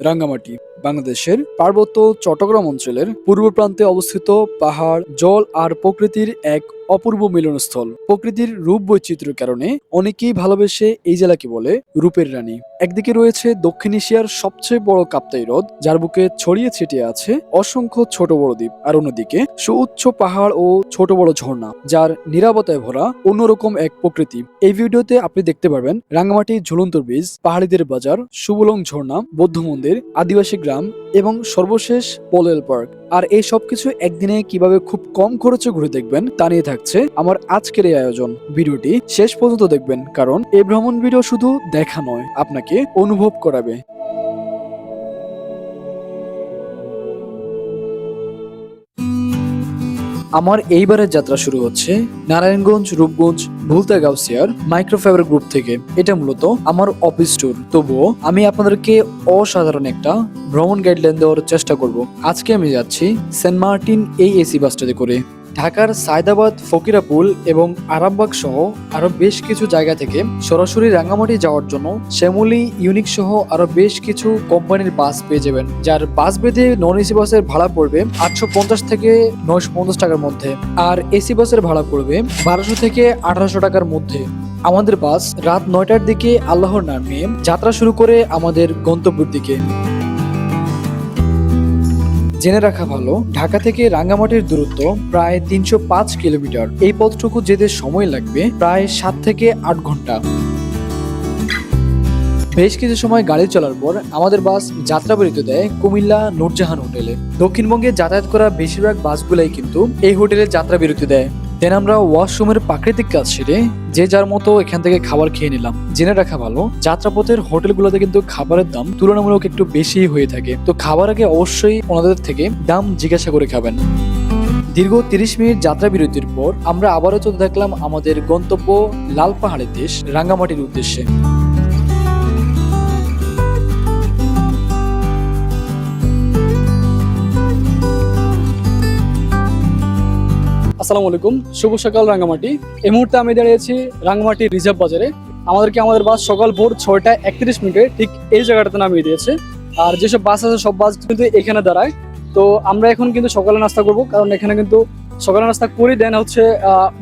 রাঙ্গামাটি বাংলাদেশের পার্বত্য চট্টগ্রাম অঞ্চলের পূর্ব প্রান্তে অবস্থিত পাহাড়, জল আর প্রকৃতির এক অপূর্ব মিলনস্থল। প্রকৃতির রূপ বৈচিত্র্যের কারণে অনেকেই ভালোবেসে এই জেলাকে বলে রূপের রানী। একদিকে রয়েছে দক্ষিণ এশিয়ার সবচেয়ে বড় কাপ্তাই হ্রদ, যার বুকে ছড়িয়ে ছিটিয়ে আছে অসংখ্য ছোট বড় দ্বীপ, আর অন্যদিকে সুউচ্চ পাহাড় ও ছোট বড় ঝর্ণা, যার নিরাপত্তায় ভরা অন্যরকম এক প্রকৃতি। এই ভিডিওতে আপনি দেখতে পারবেন রাঙ্গামাটি ঝুলন্ত বীজ পাহাড়িদের বাজার, সুবলং ঝর্ণা, বৌদ্ধ মন্দির, আদিবাসী গ্রাম এবং সর্বশেষ পোলেল পার্ক। আর এই সবকিছু একদিনে কীভাবে খুব কম খরচে ঘুরে দেখবেন তা নিয়ে থাকছে আমার আজকের এই আয়োজন। ভিডিওটি শেষ পর্যন্ত দেখবেন, কারণ এই ভ্রমণ ভিডিও শুধু দেখা নয়, আপনাকে অনুভব করাবে। আমার এইবারের যাত্রা শুরু হচ্ছে নারায়ণগঞ্জ, রূপগঞ্জ ভুলতা গাউসিয়ার মাইক্রোফাইবার গ্রুপ থেকে। এটা মূলত আমার অফিস ট্যুর তবুও আমি আপনাদেরকে অসাধারণ একটা ভ্রমণ গাইডলাইন দেওয়ার চেষ্টা করব। আজকে আমি যাচ্ছি সেন্ট মার্টিন এই এসি বাসটাতে করে। ঢাকার সায়দাবাদ, ফকিরাপুল এবং আরামবাগ সহ আরও বেশ কিছু জায়গা থেকে সরাসরি রাঙ্গামাটি যাওয়ার জন্য শ্যামলী, ইউনিক সহ আরও বেশ কিছু কোম্পানির বাস পেয়ে যাবেন, যার বাস বেঁধে নন এসি বাসের ভাড়া পড়বে আটশো পঞ্চাশ থেকে নয়শো পঞ্চাশ টাকার মধ্যে আর এসি বাসের ভাড়া পড়বে বারোশো থেকে আঠারোশো টাকার মধ্যে। আমাদের বাস রাত নয়টার দিকে আল্লাহর নাম যাত্রা শুরু করে আমাদের গন্তব্যের দিকে। জেনে রাখা ভালো, ঢাকা থেকে রাঙ্গামাটির দূরত্ব প্রায় তিনশো পাঁচ কিলোমিটার। এই পথটুকু যেতে সময় লাগবে প্রায় সাত থেকে আট ঘণ্টা। বেশ কিছু সময় গাড়ি চলার পর আমাদের বাস যাত্রা যাত্রাবাড়িতে দেয় কুমিল্লা নূরজাহান হোটেলে। দক্ষিণবঙ্গে যাতায়াত করা বেশিরভাগ বাসগুলাই কিন্তু এই হোটেলে যাত্রা বিরতি দেয়। দেন আমরা ওয়াশরুমের প্রাকৃতিক কাজ সেরে যে যার মতো এখান থেকে খাবার খেয়ে নিলাম। জেনে রাখা ভালো, যাত্রাপথের হোটেলগুলোতে কিন্তু খাবারের দাম তুলনামূলক একটু বেশি হয়ে থাকে। তো খাবার আগে অবশ্যই ওনাদের থেকে দাম জিজ্ঞাসা করে খাবেন। দীর্ঘ তিরিশ মিনিট যাত্রা বিরতির পর আমরা আবারও চলতে থাকলাম আমাদের গন্তব্য লাল পাহাড়ের দেশ, রাঙ্গামাটির উদ্দেশ্যে। আসসালামু আলাইকুম। শুভ সকাল রাঙ্গামাটি। এই মুহূর্তে আমি দাঁড়িয়েছি রাঙ্গামাটি রিজার্ভ বাজারে। আমাদেরকে আমাদের বাস সকাল ভোর ছয়টা একত্রিশ মিনিটে ঠিক এই জায়গাটাতে নামিয়ে দিয়েছে। আর যেসব বাস আছে, সব বাস কিন্তু এখানে দাঁড়ায়। তো আমরা এখন কিন্তু সকালে নাস্তা করব, কারণ এখানে কিন্তু সকালে নাস্তা করে দেন হচ্ছে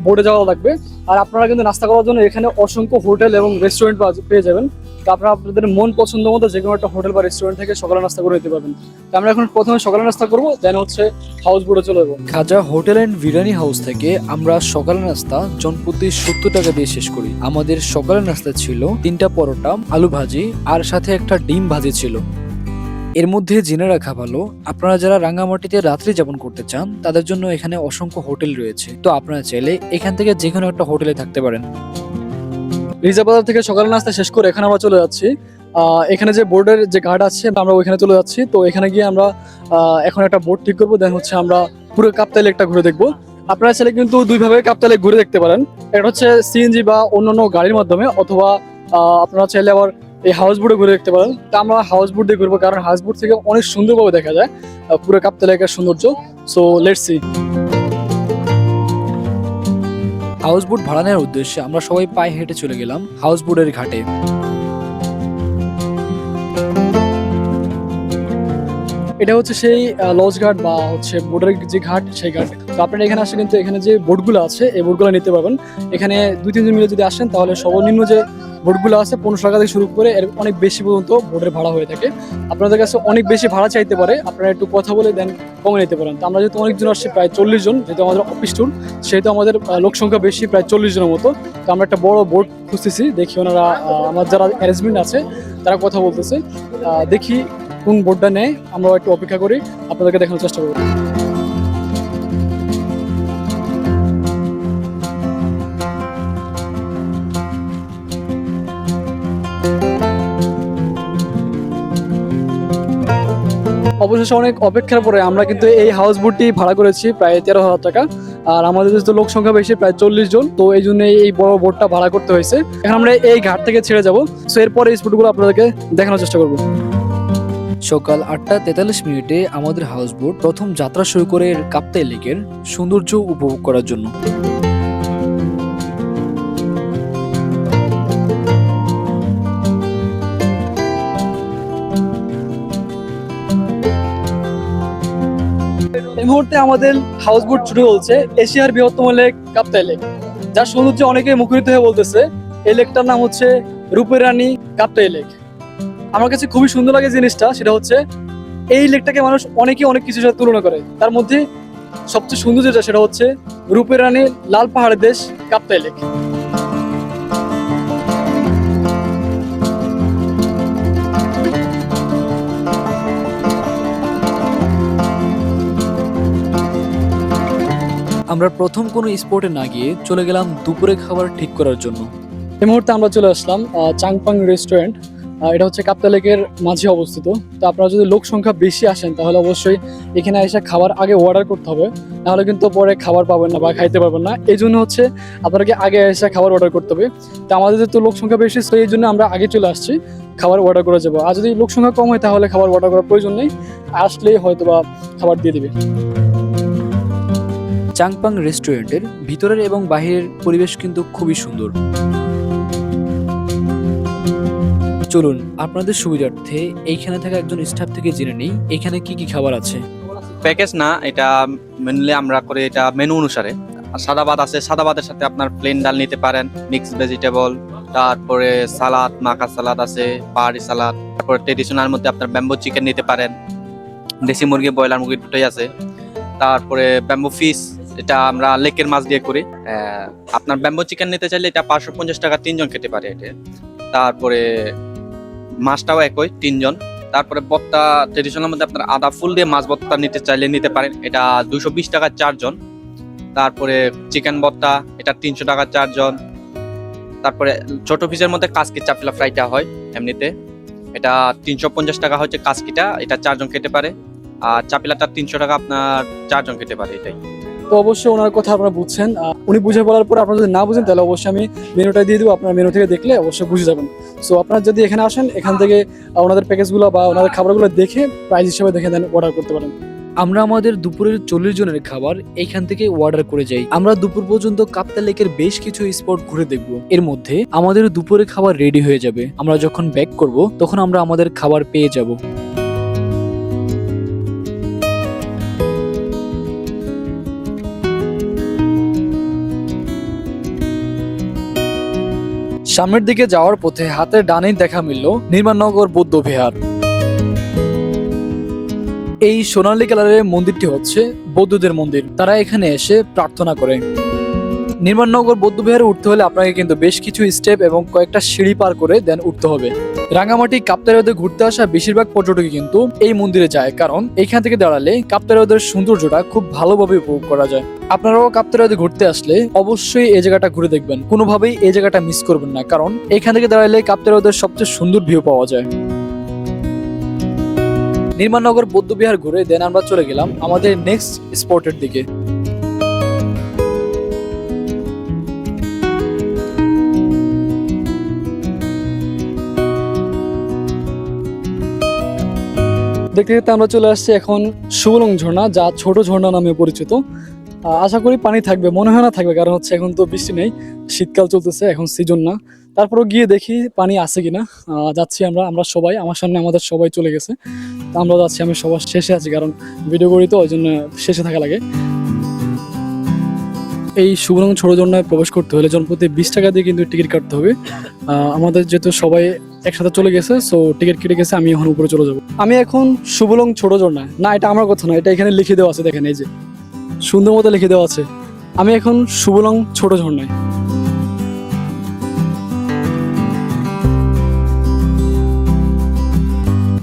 বোর্ডে যাওয়া লাগবে। আর আপনারা কিন্তু নাস্তা করার জন্য এখানে অসংখ্য হোটেল এবং রেস্টুরেন্ট পেয়ে যাবেন। তো আপনারা আপনাদের মন পছন্দ মতো যে কোনো একটা হোটেল বা রেস্টুরেন্ট থেকে সকালে নাস্তা করে নিতে পারবেন। তো আমরা এখন প্রথমে সকালে নাস্তা করব দেন হচ্ছে হাউস বোর্ডে চলে যাব। Khaja hotel and biryani house থেকে আমরা সকালের নাস্তা জনপ্রতি সত্তর টাকা দিয়ে শেষ করি। আমাদের সকালের নাস্তা ছিল তিনটা পরোটা, আলু ভাজি আর সাথে একটা ডিম ভাজি ছিল। এর মধ্যে জেনে রাখা ভালো, আপনারা যারা রাঙ্গামাটিতে রাত্রি যাপন করতে চান, তাদের জন্য এখানে অসংখ্য হোটেল রয়েছে। তো আপনারা চাইলে এখান থেকে যে কোনো একটা হোটেলে থাকতে পারেন। রিজার্ভ বাজার থেকে সকালের নাস্তা শেষ করে এখানে আমরা চলে যাচ্ছি। এখানে যে বোর্ডের যে গার্ড আছে, আমরা ওইখানে চলে যাচ্ছি। তো এখানে গিয়ে আমরা এখন একটা বোর্ড ঠিক করব দেন হচ্ছে আমরা পুরো কাপ্তাই লেকটা ঘুরে দেখব। আপনারা চাইলে কিন্তু দুইভাবে কাপ্তাই ঘুরে দেখতে পারেন। একটা হচ্ছে সিএনজি বা অন্যান্য গাড়ির মাধ্যমে, অথবা আপনারা চাইলে আবার এই হাউস বোটে ঘুরে দেখতে পারেন। তা আমরা হাউস বোর্ড দিয়ে ঘুরবো, কারণ হাউস বোট থেকে অনেক সুন্দরভাবে দেখা যায় পুরো কাপ্তাই লেকের সৌন্দর্য। So let's see houseboat ভাড়া নেওয়ার উদ্দেশ্যে আমরা সবাই পায়ে হেঁটে চলে গেলাম হাউস বোটের ঘাটে। এটা হচ্ছে সেই লজ ঘাট বা হচ্ছে বোর্ডের যে ঘাট, সেই ঘাট। তো আপনারা এখানে আসে কিন্তু এখানে যে বোর্ডগুলো আছে, এই বোর্ডগুলো নিতে পারবেন। এখানে দুই তিনজন মিলে যদি আসেন, তাহলে সর্বনিম্ন যে বোর্ডগুলো আছে, পনেরোশো টাকা থেকে শুরু করে এর অনেক বেশি পর্যন্ত বোর্ডের ভাড়া হয়ে থাকে। আপনাদের কাছে অনেক বেশি ভাড়া চাইতে পারে, আপনারা একটু কথা বলে দেন, কমে নিতে পারেন। তো আমরা যেহেতু অনেকজন আসছি, প্রায় চল্লিশ জন, যেহেতু আমাদের অফিস ট্যুর সেহেতু আমাদের লোক সংখ্যা বেশি, প্রায় চল্লিশ জনের মতো। তো আমরা একটা বড় বোর্ড খুঁজতেছি, দেখি ওনারা আমার যারা অ্যারেঞ্জমেন্ট আছে, তারা কথা বলতেছে। দেখি কোন বোর্ডটা নেয়, আমরা একটু অপেক্ষা করি, আপনাদেরকে দেখানোর চেষ্টা করব। অবশেষে অনেক অপেক্ষার পরে আমরা কিন্তু এই হাউস বোটটি ভাড়া করেছি প্রায় তেরো হাজার টাকা। আর আমাদের যেহেতু লোক সংখ্যা বেশি, প্রায় চল্লিশ জন, তো এই জন্য এই বড় বোটটা ভাড়া করতে হয়েছে। এখন আমরা এই ঘাট থেকে ছেড়ে যাব। সো এরপরে এই স্পটগুলো আপনাদেরকে দেখানোর চেষ্টা করব। সকাল আটটা তেতাল্লিশ মিনিটে আমাদের হাউসবোট প্রথম যাত্রা শুরু করে কাপ্তাই লেকের সৌন্দর্য উপভোগ করার জন্য। এই মুহূর্তে আমাদের হাউস বোট ছুটে হচ্ছে এশিয়ার বৃহত্তম লেক কাপ্তাই লেক, যার সৌন্দর্য অনেকে মুখরিত হয়ে বলতেছে। এই লেকটার নাম হচ্ছে রূপেরানী কাপ্তাই লেক। আমার কাছে খুবই সুন্দর লাগে জিনিসটা, সেটা হচ্ছে এই লেকটাকে মানুষ অনেকে অনেক কিছুর সাথে তুলনা করে। তার মধ্যে সবচেয়ে সুন্দর যেটা, সেটা হচ্ছে রূপের রানী লাল পাহাড়ের দেশ, কাপ্তাই লেক। আমরা প্রথম কোনো স্পোর্টে না গিয়ে চলে গেলাম দুপুরে খাবার ঠিক করার জন্য। এই মুহূর্তে আমরা চলে আসলাম চাংপাং রেস্টুরেন্ট এটা হচ্ছে কাপ্তা লেকের মাঝে অবস্থিত। তো আপনারা যদি লোক সংখ্যা বেশি আসেন, তাহলে অবশ্যই এখানে এসে খাবার আগে অর্ডার করতে হবে। নাহলে কিন্তু পরে খাবার পাবেন না বা খাইতে পারবেন না। এই জন্য হচ্ছে আপনাকে আগে এসে খাবার অর্ডার করতে হবে। তো আমাদের যেহেতু লোক সংখ্যা বেশি তো এই জন্য আমরা আগে চলে আসছি, খাবার অর্ডার করে যাব। আর যদি লোক সংখ্যা কম হয়, তাহলে খাবার অর্ডার করার প্রয়োজন নেই। আসলেই হয়তো বা খাবার দিয়ে দেবে। চাংপাং রেস্টুরেন্টের ভিতরের এবং বাহিরের পরিবেশ কিন্তু খুবই সুন্দর। চলুন, আপনাদের সুবিধার্থে এইখানে থাকা একজন স্টাফ থেকে জেনে নিই, এখানে কি কি খাবার আছে। প্যাকেজ না, এটা মেনলি আমরা করে এটা মেনু অনুসারে। আর সাদা ভাত আছে, সাদা ভাতের সাথে আপনার প্লেন ডাল নিতে পারেন মিক্স ভেজিটেবল তারপরে সালাদ, মাখা সালাদ আছে, পাহাড়ি সালাদ, তারপরে ট্রেডিশনাল মধ্যে আপনার ব্যাম্বো চিকেন নিতে পারেন, দেশি মুরগি, ব্রয়লার মুরগি দুটোই আছে। তারপরে ব্যাম্বো ফিশ এটা আমরা লেকের মাছ দিয়ে করি। আপনার ব্যাম্বো চিকেন নিতে চাইলে এটা পাঁচশো পঞ্চাশ টাকা তিনজন খেতে পারে এটা তারপরে মাছটাও একই, তিনজন। তারপরে বত্তা ট্রেডিশনাল মধ্যে আপনার আদা ফুল দিয়ে মাছ বত্তা নিতে চাইলে নিতে পারেন। এটা দুশো বিশ টাকা চারজন। তারপরে চিকেন বত্তা, এটা তিনশো টাকা চারজন। তারপরে ছোট পিসের মধ্যে কাসকি চাপিলা ফ্রাইটা হয় এমনিতে। এটা তিনশো পঞ্চাশ টাকা হচ্ছে কাসকিটা, এটা চারজন খেতে পারে। আর চাপিলাটা তিনশো টাকা আপনার চারজন খেতে পারে এটাই। তো অবশ্যই ওনার কথা আপনারা বুঝছেন। উনি বুঝে বলার পর আপনারা যদি না বুঝেন, তাহলে অবশ্যই আমি মেনুটা দিয়ে দিব, আপনার মেনু থেকে দেখলে অবশ্যই বুঝে যাবেন। সো আপনারা যদি এখানে আসেন, এখান থেকে ওনাদের প্যাকেজগুলো বা ওনাদের খাবারগুলো দেখে প্রাইস হিসেবে দেখে দেন অর্ডার করতে পারেন। আমরা আমাদের দুপুরের চল্লিশ জনের খাবার এখান থেকে অর্ডার করে যাই। আমরা দুপুর পর্যন্ত কাপ্তা লেকের বেশ কিছু স্পট ঘুরে দেখব। এর মধ্যে আমাদের দুপুরে খাবার রেডি হয়ে যাবে। আমরা যখন ব্যাক করব, তখন আমরা আমাদের খাবার পেয়ে যাব। সামনের দিকে যাওয়ার পথে হাতের ডানে দেখা মিলল নির্মাণনগর বৌদ্ধ বিহার। এই সোনালী কালারের মন্দিরটি হচ্ছে বৌদ্ধদের মন্দির। তারা এখানে এসে প্রার্থনা করে। নির্মাণনগর বৌদ্ধবিহারে উঠতে হলে আপনাকে কিন্তু বেশ কিছু স্টেপ এবং কয়েকটা সিঁড়ি পার করে দেন উঠতে হবে। রাঙামাটি কাপ্তারিয়াতে ঘুরতে আসা বেশিরভাগ পর্যটকই কিন্তু এই মন্দিরে যায়, কারণ এখান থেকে দাঁড়ালে কাপ্তারিয়াদের সৌন্দর্যটা খুব ভালোভাবে উপভোগ করা যায়। আপনারাও কাপ্তারিয়াতে ঘুরতে আসলে অবশ্যই এই জায়গাটা ঘুরে দেখবেন। কোনোভাবেই এই জায়গাটা মিস করবেন না, কারণ এখান থেকে দাঁড়ালে কাপ্তারিয়াদের সবচেয়ে সুন্দর ভিউ পাওয়া যায়। নির্মাণনগর বৌদ্ধবিহার ঘুরে দেন আমরা চলে গেলাম আমাদের নেক্সট স্পটের দিকে। দেখতে দেখতে আমরা চলে আসছি এখন সুবলং ঝর্ণা, যা ছোট ঝর্ণা নামে পরিচিত। আশা করি পানি থাকবে, মনে হয় না থাকবে, কারণ হচ্ছে এখন তো বৃষ্টি নেই, শীতকাল চলতেছে, এখন সিজন না। তারপরও গিয়ে দেখি পানি আছে কিনা। যাচ্ছি আমরা আমরা সবাই, আমার সামনে আমাদের সবাই চলে গেছে। আমরা যাচ্ছি, আমি সবার শেষে আছি, কারণ ভিডিও করি তো, ওই জন্য শেষে থাকা লাগে। এই সুবরং ছোট ঝর্ণায় প্রবেশ করতে হলে জনপ্রতি বিশ টাকা দিয়ে কিন্তু টিকিট কাটতে হবে। আমাদের যেহেতু সবাই একসাথে চলে গেছে সো টিকিট কেটে গেছে, আমি এখন উপরে চলে যাব। আমি এখন শুভলং ছোট ঝর্ণা। না, এটা আমার কথা না, এটা এখানে লিখে দেওয়া আছে, দেখেন এই যে। সুন্দর মতো লিখে দেওয়া আছে। আমি এখন শুভলং ছোট ঝর্ণায়।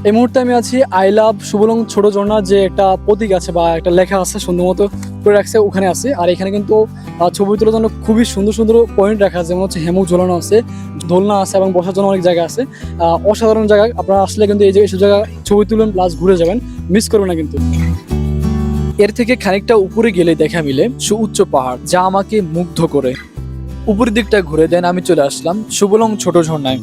এই মুহূর্তে আমি আছি আই লাভ সুবলং ছোট ঝর্ণা যে একটা প্রতীক আছে বা একটা লেখা আছে সুন্দর মতো করে রাখছে, ওখানে আছে। আর এখানে কিন্তু ছবি তোলার জন্য খুবই সুন্দর সুন্দর পয়েন্ট রাখা আছে, যেমন হচ্ছে হেমুক ঝোলানো আছে, দোলনা আছে এবং বসার জন্য অনেক জায়গা আছে। অসাধারণ জায়গা। আপনারা আসলে কিন্তু এই যে এইসব জায়গা ছবি তুলবেন প্লাস ঘুরে যাবেন মিস করবেন না কিন্তু। এর থেকে খানিকটা উপরে গেলে দেখা মিলে সুউচ্চ পাহাড়, যা আমাকে মুগ্ধ করে। উপরের দিকটা ঘুরে দেন, আমি চলে আসলাম সুবলং ছোট ঝর্ণায়।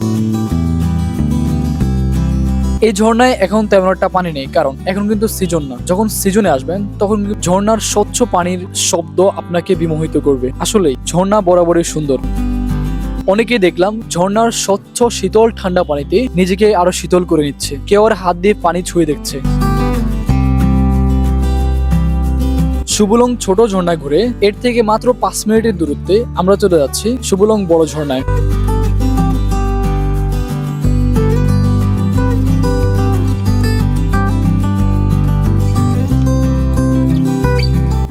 এই ঝর্ণায় এখন তেমন একটা পানি নেই, কারণ এখন কিন্তু সিজন না। যখন সিজনে আসবেন, তখন ঝর্ণার স্বচ্ছ পানির শব্দ আপনাকে বিমোহিত করবে। আসলে ঝর্ণা বরাবরই সুন্দর। অনেকেই দেখলাম ঝর্ণার স্বচ্ছ, শীতল, ঠান্ডা পানিতে নিজেকে আরও শীতল করে নিচ্ছে। কেউ আর হাত দিয়ে পানি ছুঁয়ে দেখছে। সুবুলং ছোট ঝর্ণায় ঘুরে, এর থেকে মাত্র পাঁচ মিনিটের দূরত্বে আমরা চলে যাচ্ছি সুবুলং বড় ঝর্ণায়।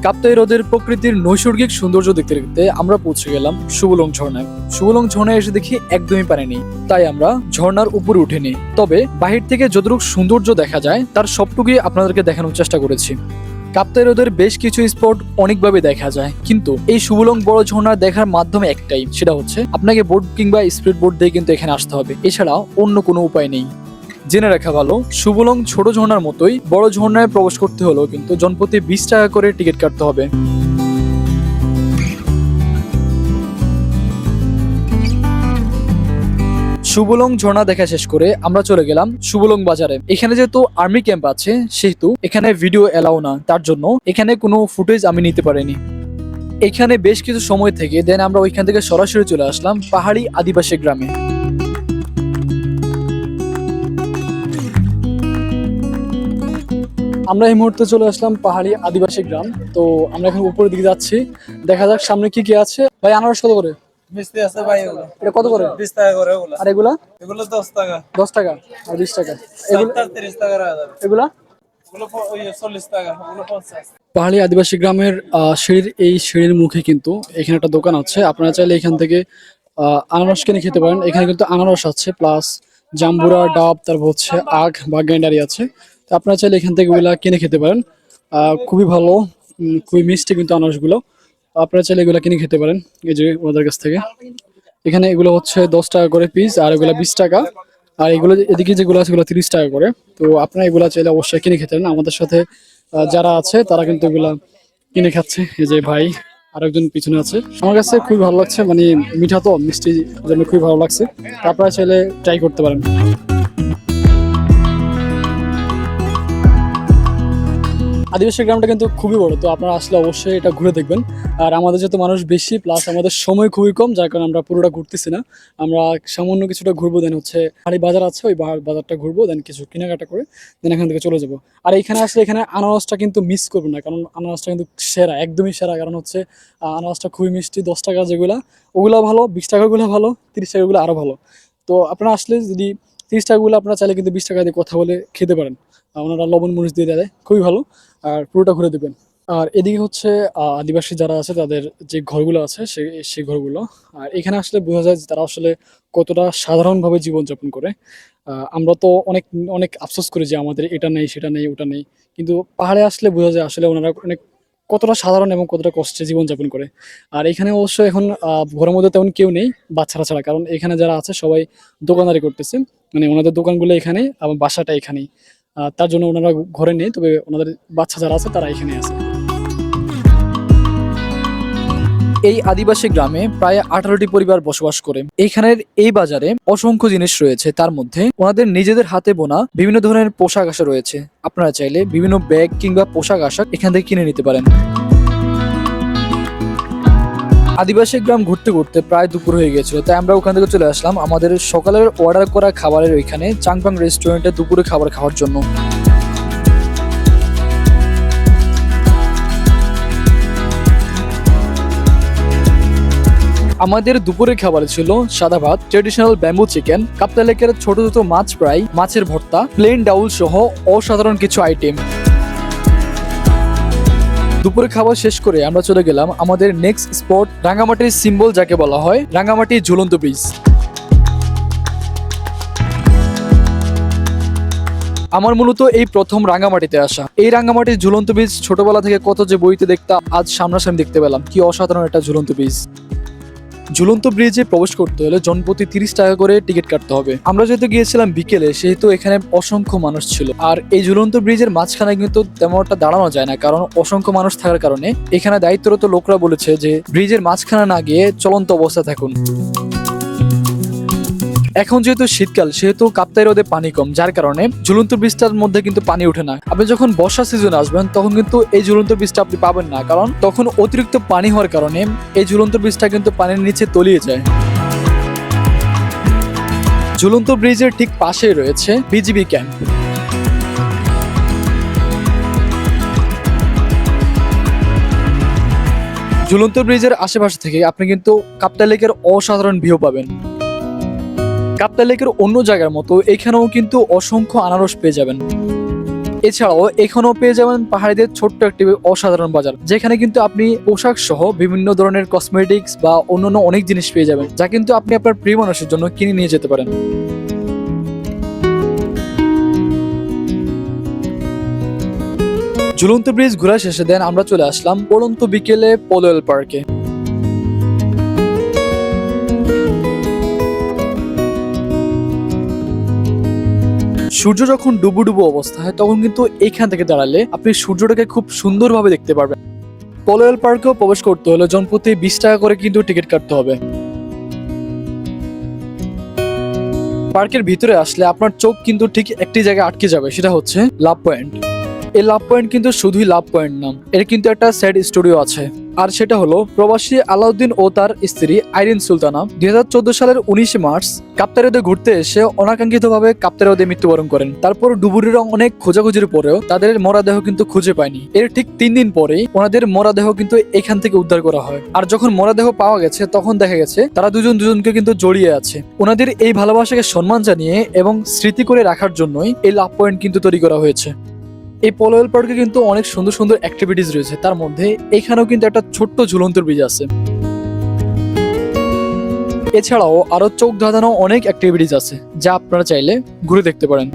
কাপ্তাই হ্রদের প্রকৃতির নৈসর্গিক সৌন্দর্য দেখতে দেখতে আমরা পৌঁছে গেলাম সুবুলং ঝর্ণায়। সুবুলং ঝর্ণায় এসে দেখি একদমই পানি নেই। তাই আমরা ঝর্ণার উপরে উঠিনি। তবে বাহির থেকে যতটুকু সৌন্দর্য দেখা যায়, তার সবটুকুই আপনাদেরকে দেখানোর চেষ্টা করেছি। কাপ্তাই হ্রদের বেশ কিছু স্পট অনেকভাবে দেখা যায়, কিন্তু এই সুবুলং বড় ঝর্ণা দেখার মাধ্যমে একটাই, সেটা হচ্ছে আপনাকে বোট কিংবা স্পিড বোট দিয়ে কিন্তু এখানে আসতে হবে। এছাড়া অন্য কোনো উপায় নেই। জেনে রাখা ভালো সুবলং ছোট ঝর্ণার মতোই বড় ঝর্ণায় প্রবেশ করতে হলেও কিন্তু জনপ্রতি বিশ টাকা করে টিকিট কাটতে হবে। সুবলং ঝর্ণা দেখা শেষ করে আমরা চলে গেলাম সুবলং বাজারে। এখানে যেহেতু আর্মি ক্যাম্প আছে, সেহেতু এখানে ভিডিও এলাও না। তার জন্য এখানে কোনো ফুটেজ আমি নিতে পারিনি। এখানে বেশ কিছু সময় থেকে দেন আমরা ওইখান থেকে সরাসরি চলে আসলাম পাহাড়ি আদিবাসী গ্রামে। আমরা এই মুহূর্তে চলে আসলাম পাহাড়ি আদিবাসী গ্রাম। তো আমরা এখন উপরের দিকে যাচ্ছি। দেখা যাক সামনে কি কি আছে। ভাই আনারস কত করে? মিষ্টি আছে ভাই এটা কত করে? বিশ টাকা করে ওগুলো আর এগুলা? এগুলো দশ টাকা। দশ টাকা আর বিশ টাকা। এগুলো সাতটা তিরিশ টাকা রাখা যাবে। এগুলা? ওগুলো প- ওই চল্লিশ টাকা ওগুলো পঞ্চাশ। পাহাড়ি আদিবাসী গ্রামের আহ, সিঁড়ির এই সিঁড়ির মুখে কিন্তু এখানে একটা দোকান আছে। আপনারা চাইলে এখান থেকে আহ, আনারস কিনে খেতে পারেন। এখানে কিন্তু আনারস আছে প্লাস জাম্বুরা ডাব তারপর হচ্ছে আখ বা গ্যান্ডারি আছে। আপনারা চাইলে এখান থেকে ওইগুলা কিনে খেতে পারেন। খুবই ভালো খুবই মিষ্টি কিন্তু আনারসগুলো। আপনারা চাইলে এগুলো কিনে খেতে পারেন, এই যে ওনাদের কাছ থেকে। এখানে এগুলো হচ্ছে দশ টাকা করে পিস আর এগুলো বিশ টাকা। আর এগুলো এদিকে যেগুলো আছে, এগুলো তিরিশ টাকা করে। তো আপনারা এগুলো চাইলে অবশ্যই কিনে খেতে পারেন। আমাদের সাথে যারা আছে, তারা কিন্তু এগুলা কিনে খাচ্ছে। এই যে ভাই, আরেকজন পিছনে আছে। আমার কাছে খুবই ভালো লাগছে মানে মিঠা তো, মিষ্টি জন্য খুবই ভালো লাগছে। আপনারা চাইলে ট্রাই করতে পারেন। আদিবাসী গ্রামটা কিন্তু খুবই বড়, তো আপনারা আসলে অবশ্যই এটা ঘুরে দেখবেন। আর আমাদের যেহেতু মানুষ বেশি প্লাস আমাদের সময় খুবই কম, যার কারণে আমরা পুরোটা ঘুরতেছি না। আমরা সামান্য কিছুটা ঘুরবো দেন হচ্ছে খালি বাজার আছে, ওই বাজারটা ঘুরবো দেন কিছু কেনাকাটা করে দেন এখান থেকে চলে যাব। আর এখানে আসলে এখানে আনারসটা কিন্তু মিস করবেন না, কারণ আনারসটা কিন্তু সেরা, একদমই সেরা। কারণ হচ্ছে আনারসটা খুবই মিষ্টি, দশ টাকা যেগুলা ওগুলো ভালো, বিশ টাকাগুলো ভালো, তিরিশ টাকাগুলো আরও ভালো। তো আপনারা আসলে যদি তিরিশ টাকাগুলো আপনারা চাইলে কিন্তু বিশ টাকা দিয়ে কথা বলে খেতে পারেন। ওনারা লবণ মরিচ দিয়ে দেয়, খুবই ভালো। আর পুরোটা ঘুরে দেবেন। আর এদিকে হচ্ছে আদিবাসী যারা আছে, তাদের যে ঘরগুলো আছে, সে সেই ঘরগুলো। আর এখানে আসলে বোঝা যায় যে তারা আসলে কতটা সাধারণভাবে জীবনযাপন করে। আমরা তো অনেক অনেক আফসোস করি যে আমাদের এটা নেই, সেটা নেই, ওটা নেই। কিন্তু পাহাড়ে আসলে বোঝা যায় আসলে ওনারা অনেক, কতটা সাধারণ এবং কতটা কষ্টে জীবনযাপন করে। আর এখানে অবশ্য এখন ঘরের মধ্যে তেমন কেউ নেই, বাচ্চারা ছাড়া। কারণ এখানে যারা আছে, সবাই দোকানদারি করতেছে। মানে ওনাদের দোকানগুলো এখানে আবার বাসাটা এখানেই। তার জন্য ওনারা ঘরে নেই, তবে ওনাদের বাচ্চা যারা আছে তারা এখানে আছে। এই আদিবাসী গ্রামে প্রায় আঠারোটি পরিবার বসবাস করে। এখানের এই বাজারে অসংখ্য জিনিস রয়েছে, তার মধ্যে ওনাদের নিজেদের হাতে বোনা বিভিন্ন ধরনের পোশাক আশা রয়েছে। আপনারা চাইলে বিভিন্ন ব্যাগ কিংবা পোশাক আশাক এখান থেকে কিনে নিতে পারেন। আদিবাসী গ্রাম ঘুরতে ঘুরতে প্রায় দুপুর হয়ে গেছিল তাই আমরা ওখান থেকে চলে আসলাম। আমাদের সকালের অর্ডার করা খাবারের ওইখানে, চাংপাং রেস্টুরেন্টে দুপুরে খাবার খাওয়ার জন্য। আমাদের দুপুরে খাবার ছিল সাদা ভাত ট্রেডিশনাল ব্যাম্বু চিকেন কাপ্তা লেকের ছোট ছোট মাছ ফ্রাই মাছের ভর্তা প্লেন ডাউল সহ অসাধারণ কিছু আইটেম দুপুরে খাবার শেষ করে আমরা চলে গেলাম আমাদের নেক্সট স্পট রাঙামাটির সিম্বল যাকে বলা হয় রাঙ্গামাটি ঝুলন্ত ব্রিজ আমার মূলত এই প্রথম রাঙামাটিতে আসা। এই রাঙামাটির ঝুলন্ত ব্রিজ ছোটবেলা থেকে কত যে বইতে দেখতাম, আজ সামনাসামনি দেখতে পেলাম। কি অসাধারণ একটা ঝুলন্ত ব্রিজ ঝুলন্ত ব্রিজে প্রবেশ করতে হলে জনপ্রতি তিরিশ টাকা করে টিকিট কাটতে হবে। আমরা যেহেতু গিয়েছিলাম বিকেলে, সেহেতু এখানে অসংখ্য মানুষ ছিল। আর এই ঝুলন্ত ব্রিজের মাঝখানে কিন্তু তেমন একটা দাঁড়ানো যায় না, কারণ অসংখ্য মানুষ থাকার কারণে এখানে দায়িত্বরত লোকরা বলেছে যে ব্রিজের মাঝখানে না গিয়ে চলন্ত অবস্থা থাকুন। এখন যেহেতু শীতকাল, সেহেতু কাপ্তাই রোদে পানি কম, যার কারণে ঝুলন্ত ব্রিজটার মধ্যে কিন্তু পানি ওঠে না। আপনি যখন বর্ষা সিজন আসবেন, তখন কিন্তু এই ঝুলন্ত ব্রিজটা আপনি পাবেন না, কারণ তখন অতিরিক্ত পানি হওয়ার কারণে এই ঝুলন্ত ব্রিজটা কিন্তু পানির নিচে তলিয়ে যায়। ঝুলন্ত ব্রিজের ঠিক পাশেই রয়েছে বিজিবি ক্যাম্প। ঝুলন্ত ব্রিজের আশেপাশে থেকে আপনি কিন্তু কাপ্তা লেকের অসাধারণ ভিউ পাবেন। কাপ্তা লেকের অন্য জায়গার মতো, এখানেও কিন্তু অসংখ্য আনারস পেয়ে যাবেন। এছাড়াও এখানেও পেয়ে যাবেন পাহাড়িদের ছোট্ট একটি অসাধারণ বাজার, যেখানে কিন্তু আপনি পোশাক সহ বিভিন্ন ধরনের কসমেটিক্স বা অন্যান্য অনেক জিনিস পেয়ে যাবেন, যা কিন্তু আপনি আপনার প্রিয় মানুষের জন্য কিনে নিয়ে যেতে পারেন। ঝুলন্ত ব্রিজ ঘোরা শেষে দেন আমরা চলে আসলাম পড়ন্ত বিকেলে পোলোয়েল পার্কে। সূর্য যখন ডুবু ডুবু অবস্থায় তখন কিন্তু এইখান থেকে দাঁড়ালে আপনি সূর্যটাকে খুব সুন্দরভাবে দেখতে পারবেন। পলোয়েল পার্কেও প্রবেশ করতে হলে জনপ্রতি বিশ টাকা করে কিন্তু টিকিট কাটতে হবে। পার্কের ভিতরে আসলে আপনার চোখ কিন্তু ঠিক একটি জায়গায় আটকে যাবে, সেটা হচ্ছে লাভ পয়েন্ট। এই লাভ পয়েন্ট কিন্তু শুধুই লাভ পয়েন্ট নাম এর কিন্তু একটা স্যাড স্টুডিও আছে। আর সেটা হলো, প্রবাসী আলাউদ্দিন ও তার স্ত্রী আইরিন সুলতানা দুই হাজার চোদ্দ সালের উনিশে মার্চ কাপ্তারেদে ঘুরতে এসে অনাকাঙ্ক্ষিতভাবে কাপ্তারেদে মৃত্যুবরণ করেন। তারপর ডুবুরিরা অনেক খোঁজাখুঁজির পরেও তাদের মরাদেহ কিন্তু খুঁজে পায়নি। এর ঠিক তিন দিন পরেই ওনাদের মরাদেহ কিন্তু এখান থেকে উদ্ধার করা হয়। আর যখন মরাদেহ পাওয়া গেছে, তখন দেখা গেছে তারা দুজন দুজনকে কিন্তু জড়িয়ে আছে। ওনাদের এই ভালোবাসাকে সম্মান জানিয়ে এবং স্মৃতি করে রাখার জন্যই এই লাভ পয়েন্ট কিন্তু তৈরি করা হয়েছে। এই পোলোয়েল পার্কে কিন্তু অনেক সুন্দর সুন্দর অ্যাক্টিভিটিস রয়েছে। তার মধ্যে এখানেও কিন্তু একটা ছোট্ট ঝুলন্ত ব্রিজ আছে। এছাড়াও আরও চোখ ধাঁধানো অনেক অ্যাক্টিভিটিস আছে, যা আপনারা চাইলে ঘুরে দেখতে পারেন।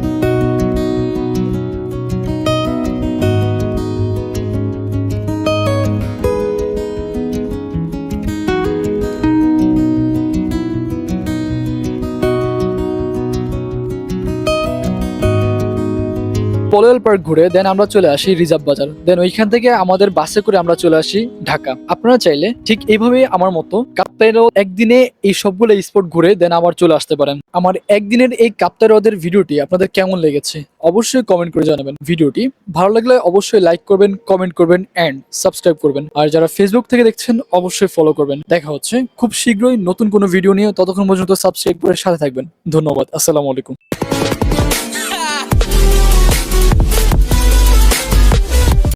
পোলোয়েল পার্ক ঘুরে দেন আমরা চলে আসি রিজার্ভ বাজার। দেন ওইখান থেকে আমাদের বাসে করে আমরা চলে আসি ঢাকা। আপনারা চাইলে ঠিক এইভাবে আমার মতো কাপ্তাইরাও একদিনে এই সবগুলো স্পট ঘুরে দেন আবার চলে আসতে পারেন। আমার একদিনের এই কাপ্তাইরাওদের ভিডিওটি আপনাদের কেমন লেগেছে অবশ্যই কমেন্ট করে জানাবেন। ভিডিওটি ভালো লাগলে অবশ্যই লাইক করবেন কমেন্ট করবেন অ্যান্ড সাবস্ক্রাইব করবেন। আর যারা ফেসবুক থেকে দেখছেন, অবশ্যই ফলো করবেন। দেখা হচ্ছে খুব শীঘ্রই নতুন কোনো ভিডিও নিয়ে। ততক্ষণ পর্যন্ত সাবস্ক্রাইব করে সাথে থাকবেন। ধন্যবাদ। আসসালামু আলাইকুম।